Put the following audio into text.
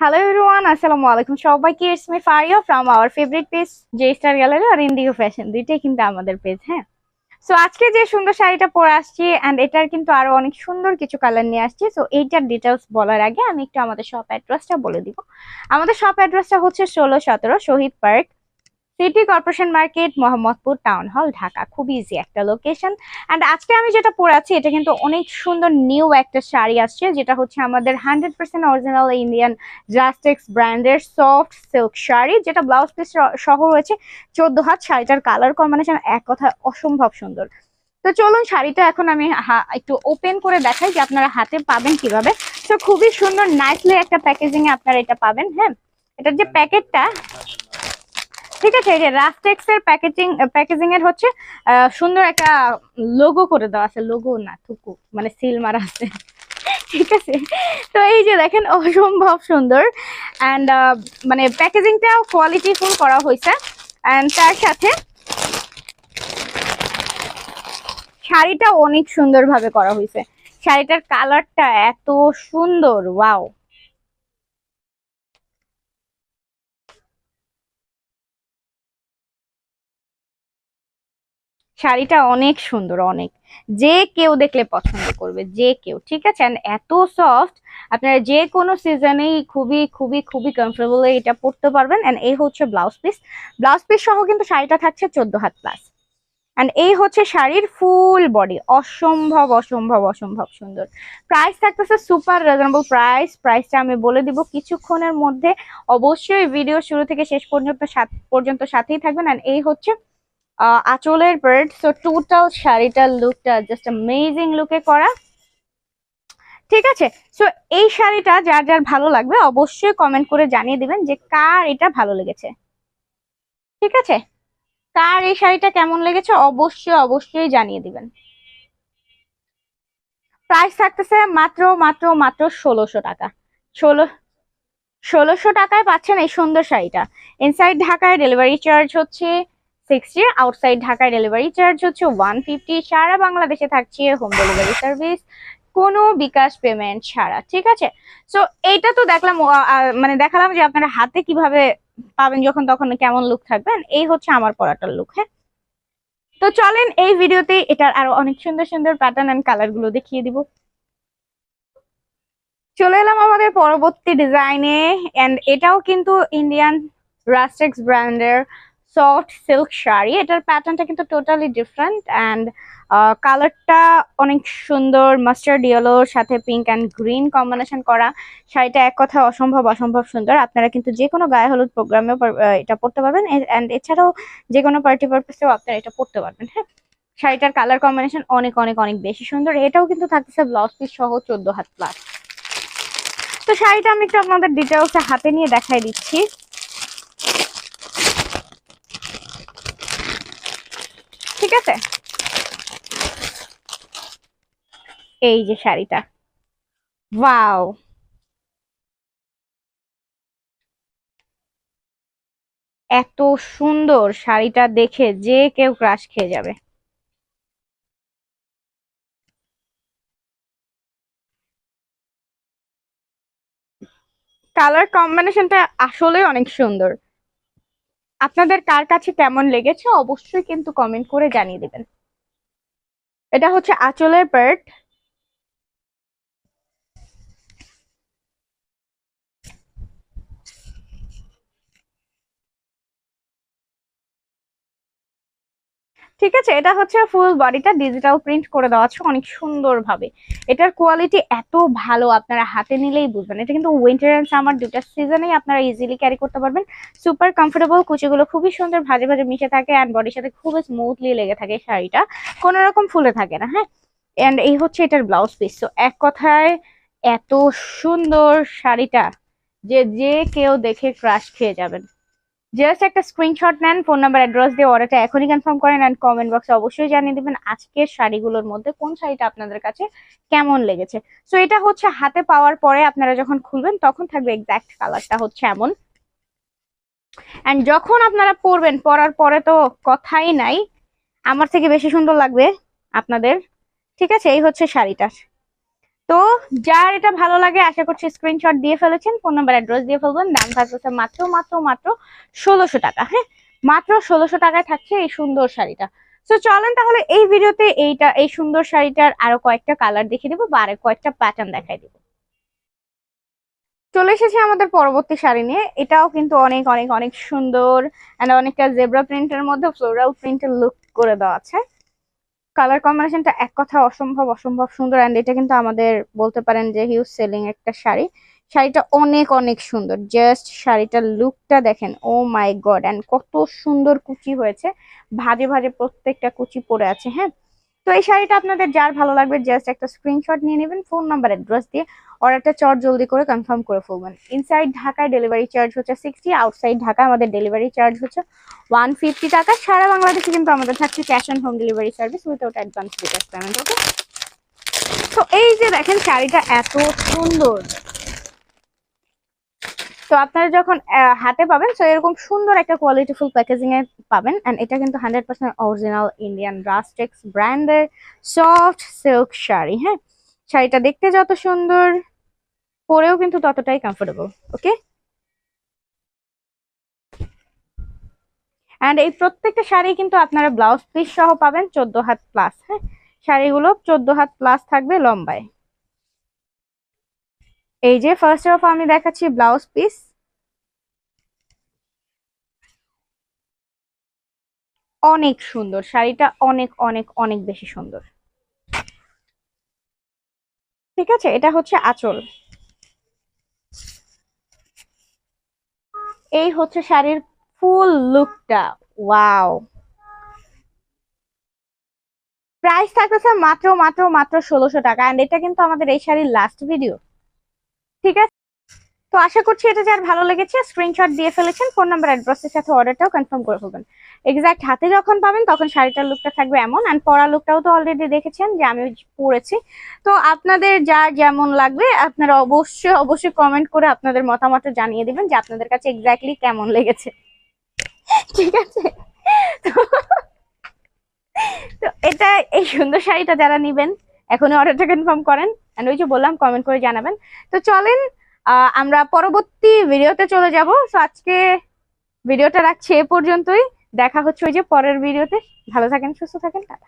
Hello everyone, আসসালামু আলাইকুম সবাইকে it's me Faria from our favourite page J star gallery R Indigo fashion দুইটাই কিন্তু আমাদের পেজ হ্যাঁ? সো আজকে যে সুন্দর শাড়িটা পরে আসছি অ্যান্ড এটার কিন্তু আরও অনেক সুন্দর কিছু কালার নিয়ে আসছি। সো এইটার ডিটেলস বলার আগে আমি একটু আমাদের শপ অ্যাড্রেসটা বলে দিব। আমাদের শপ অ্যাড্রেসটা হচ্ছে ষোলো সতেরো Shaheed park city corporation market, Mohammadpur town hall, Dhaka. খুব ইজি একটা লোকেশন অ্যান্ড আজকে আমি যেটা পরে আছি, এটা কিন্তু অনেক সুন্দর নিউ একটা শাড়ি আসছে, যেটা হচ্ছে আমাদের হান্ড্রেড পার্সেন্ট অরিজিনাল ইন্ডিয়ান জাস্টেক্স ব্র্যান্ডের সফট সিল্ক শাড়ি, যেটা ব্লাউজ পিস সহ রয়েছে। চোদ্দ হাত শাড়িটার কালার কম্বিনেশন এক কথা অসম্ভব সুন্দর। তো চলুন শাড়িটা এখন আমি একটু ওপেন করে দেখাই যে আপনারা হাতে পাবেন কীভাবে। তো খুবই সুন্দর নাইসলি একটা প্যাকেজিং এ আপনারা এটা পাবেন হ্যাঁ? এটার যে প্যাকেটটা ঠিক আছে, এই যে রাস্টেক্স এর প্যাকেজিং প্যাকেজিং এর হচ্ছে সুন্দর একটা লোগো করে দেওয়া আছে। লোগো না, থুকু মানে সিল মারা আছে। ঠিক আছে? তো এই যে দেখেন, অসম্ভব সুন্দর। অ্যান্ড মানে প্যাকেজিংটাও কোয়ালিটি ফুল করা হয়েছে। অ্যান্ড তার সাথে শাড়িটা অনেক সুন্দরভাবে করা হয়েছে। শাড়িটার কালারটা এত সুন্দর ওয়াও শাড়িটা অনেক সুন্দর, অনেক। যে কেউ দেখলে পছন্দ করবে, যে কেউ, ঠিক আছে? এত সফট আপনারা যে কোনো সিজনেই খুবই খুবই খুবই কমফোর্টেবল এটা পরতে পারবেন। এন্ড এই হচ্ছে ব্লাউজ পিস ব্লাউজ পিস সহ কিন্তু শাড়িটা থাকছে চোদ্দ হাত প্লাস এন্ড এই হচ্ছে শাড়ির ফুল বডি অসম্ভব অসম্ভব অসম্ভব সুন্দর। প্রাইস থাকতেছে সুপার রিজনেবল প্রাইস প্রাইসটা আমি বলে দিব কিছুক্ষণের মধ্যে। অবশ্যই ভিডিও শুরু থেকে শেষ পর্যন্ত পর্যন্ত সাথেই থাকবেন। এন্ড এই হচ্ছে আঁচলের বার্ড সো টোটাল শাড়িটার লুকটা জাস্ট অ্যামেজিং লুকে করা। ঠিক আছে? সো এই শাড়িটা যার যার ভালো লাগবে অবশ্যই কমেন্ট করে জানিয়ে দিবেন যে কার এটা ভালো লেগেছে। ঠিক আছে? কার এই শাড়িটা কেমন লেগেছে অবশ্যই অবশ্যই জানিয়ে দিবেন। প্রাইস থাকতেছে মাত্র মাত্র মাত্র ষোলোশো টাকা। ষোলো, ষোলোশো টাকায় পাচ্ছেন এই সুন্দর শাড়িটা। ইনসাইড ঢাকায় ডেলিভারি চার্জ হচ্ছে সিক্সটি আউটসাইড ঢাকায় ডেলিভারি চার্জ হচ্ছে ওয়ান ফিফটি সারা বাংলাদেশে থাকছে হোম ডেলিভারি সার্ভিস কোনো বিকাশ পেমেন্ট ছাড়া, ঠিক আছে? সো এইটা তো দেখলাম মানে দেখালাম যে আপনারা হাতে কীভাবে পাবেন যখন তখন কেমন লুক থাকবেন এই হচ্ছে আমার পরাটার লুক হ্যাঁ? তো চলেন এই ভিডিওতে এটার আরও অনেক সুন্দর সুন্দর প্যাটার্ন এন্ড কালারগুলো দেখিয়ে দিব। চলে এলাম আমাদের পরবর্তী ডিজাইনে এন্ড এটাও কিন্তু ইন্ডিয়ান রাস্টেক্স ব্র্যান্ডের সফট সিল্ক শাড়ি, এটার প্যাটার্নটা কিন্তু টোটালি ডিফারেন্ট অ্যান্ড কালারটা অনেক সুন্দর মাস্টার্ড ইয়েলোর সাথে পিঙ্ক অ্যান্ড গ্রিন কম্বিনেশন করা। শাড়িটা এক কথা অসম্ভব অসম্ভব সুন্দর। আপনারা কিন্তু যে কোনো গায়ে হলুদ প্রোগ্রামেও এটা পড়তে পারবেন। অ্যান্ড এছাড়াও যে কোনো পার্টি পারপাসেও আপনারা এটা পড়তে পারবেন হ্যাঁ? শাড়িটার কালার কম্বিনেশন অনেক অনেক অনেক বেশি সুন্দর। এটাও কিন্তু থাকতেছে ব্লাউজ পিস সহ চোদ্দ হাত প্লাস তো শাড়িটা আমি একটু আপনাদের ডিটেলসে হাতে নিয়ে দেখাই দিচ্ছি। ঠিক আছে? এই যে শাড়িটা। ওয়াও! এত সুন্দর শাড়িটা দেখে যে কেউ ক্রাশ খেয়ে যাবে। কালার কম্বিনেশনটা আসলে অনেক সুন্দর। আপনাদের কার কাছে কেমন লেগেছে অবশ্যই কিন্তু কমেন্ট করে জানিয়ে দেবেন। এটা হচ্ছে আঁচলের পার্ট। ঠিক আছে, এটা হচ্ছে ফুল বডিটা ডিজিটাল প্রিন্ট করে দেওয়া আছে অনেক সুন্দর ভাবে এটার কোয়ালিটি এত ভালো, আপনারা হাতে নিলেই বুঝবেন। এটা কিন্তু উইন্টার এন্ড সামার দুটা সিজনেই আপনারা ইজিলি ক্যারি করতে পারবেন। সুপার কমফোর্টেবল কুচিগুলো খুবই সুন্দর ভাজে ভাজে মিশে থাকে অ্যান্ড বডির সাথে খুব স্মুথলি লেগে থাকে শাড়িটা। কোনো রকম ফুলে থাকে না হ্যাঁ? এন্ড এই হচ্ছে এটার ব্লাউজ পিস তো এক কথায় এত সুন্দর শাড়িটা যে যে কেউ দেখে ক্রাশ খেয়ে যাবেন। জাস্ট একটা স্ক্রিনশট নেন ফোন নাম্বার অ্যাড্রেস দিয়ে অর্ডারটা এখনই কনফার্ম করেন অ্যান্ড কমেন্ট বক্সে অবশ্যই জানিয়ে দিবেন আজকের শাড়িগুলোর মধ্যে কোন শাড়িটা আপনাদের কাছে কেমন লেগেছে। সো এটা হচ্ছে হাতে পাওয়ার পরে আপনারা যখন খুলবেন, তখন থাকবে এক্সাক্ট কালারটা হচ্ছে এমন। অ্যান্ড যখন আপনারা পরবেন, পরার পরে তো কথাই নাই। আমার থেকে বেশি সুন্দর লাগবে আপনাদের। ঠিক আছে? এই হচ্ছে শাড়িটার। তো যার এটা ভালো লাগে, আশা করছি স্ক্রিনশট দিয়ে ফেলেছেন ফোন নাম্বার অ্যাড্রেস দিয়ে ফেলবেন। দাম থাকতেছে মাত্র মাত্র মাত্র ষোলোশো টাকা হ্যাঁ? মাত্র ষোলোশো টাকায় থাকছে এই সুন্দর শাড়িটা। তো চলেন তাহলে এই ভিডিওতে এইটা, এই সুন্দর শাড়িটার আরও কয়েকটা কালার দেখিয়ে দেবো বা আরও কয়েকটা প্যাটার্ন দেখাই দিব। চলে এসেছি আমাদের পরবর্তী শাড়ি নিয়ে। এটাও কিন্তু অনেক অনেক অনেক সুন্দর অনেকটা জেব্রা প্রিন্টের মধ্যে ফ্লোরাল প্রিন্টের লুক করে দেওয়া আছে। কালার কম্বিনেশনটা এক কথা অসম্ভব অসম্ভব সুন্দর এন্ড এটা কিন্তু আমাদের বলতে পারেন যে হিউজ সেলিং একটা শাড়ি। শাড়িটা অনেক অনেক সুন্দর। জাস্ট শাড়িটার লুকটা দেখেন ও মাই গড এন্ড কত সুন্দর কুচি হয়েছে। ভাজে ভাজে প্রত্যেকটা কুচি পরে আছে হ্যাঁ? তো এই শাড়িটা আপনাদের যার ভালো লাগবে জাস্ট একটা স্ক্রিনশট নিয়ে নেবেন ফোন নাম্বার অ্যাড্রেস দিয়ে অর্ডারটা চট জলদি করে কনফার্ম করে ফেলবেন ইনসাইড ঢাকায় ডেলিভারি চার্জ হচ্ছে সিক্সটি আউটসাইড ঢাকা আমাদের ডেলিভারি চার্জ হচ্ছে ওয়ান ফিফটি টাকা। সারা বাংলাদেশে কিন্তু আমাদের থাকছে cash on home delivery service without advance bKash payment okay তো এই যে দেখেন শাড়িটা এত সুন্দর। তো আপনারা যখন হাতে পাবেন তো এরকম সুন্দর একটা কোয়ালিটিফুল প্যাকেজিং এ পাবেন। এন্ড এটা কিন্তু হান্ড্রেড পার্সেন্ট অরিজিনাল ইন্ডিয়ান রাস্টেক্স ব্র্যান্ডের সফট সিল্ক শাড়ি হ্যাঁ? শাড়িটা দেখতে যত সুন্দর, পরেও কিন্তু ততটাই কমফোর্টেবল ওকে অ্যান্ড এই প্রত্যেকটা শাড়ি কিন্তু আপনারা ব্লাউজ পিস সহ পাবেন চোদ্দ হাত প্লাস হ্যাঁ? শাড়িগুলো চোদ্দ হাত প্লাস থাকবে লম্বায়। এই যে ফার্স্ট অফ আমি দেখাচ্ছি ব্লাউজ পিস অনেক সুন্দর, শাড়িটা অনেক অনেক অনেক বেশি সুন্দর। ঠিক আছে, এটা হচ্ছে আঁচল। এই হচ্ছে শাড়ির ফুল লুকটা। ওয়াও। প্রাইস থাকতেছে মাত্র মাত্র মাত্র ষোলোশো টাকা। এন্ড এটা কিন্তু আমাদের এই শাড়ির লাস্ট ভিডিও ঠিক আছে? তো আশা করছি এটা যার ভালো লেগেছে স্ক্রিনশট দিয়ে ফেলেছেন ফোন নাম্বার অ্যাড্রেসের সাথে অর্ডারটাও কনফার্ম করে ফেলবেন। এক্সাক্ট হাতে যখন পাবেন, তখন শাড়িটার লুকটা থাকবে এমন। অ্যান্ড পরা লুকটাও তো অলরেডি দেখেছেন যে আমি পরেছি। তো আপনাদের যা যেমন লাগবে, আপনারা অবশ্যই অবশ্যই কমেন্ট করে আপনাদের মতামতটা জানিয়ে দিবেন যে আপনাদের কাছে এক্স্যাক্টলি কেমন লেগেছে। ঠিক আছে? তো এটা, এই সুন্দর শাড়িটা যারা নিবেন, এখনই অর্ডারটা কনফার্ম করেন। অ্যান্ড ওই যে বললাম কমেন্ট করে জানাবেন। তো চলেন আমরা পরবর্তী ভিডিওতে চলে যাব। তো আজকে ভিডিওটা রাখছি এ পর্যন্তই। দেখা হচ্ছে ওই যে পরের ভিডিওতে ভালো থাকেন সুস্থ থাকেন টাটা।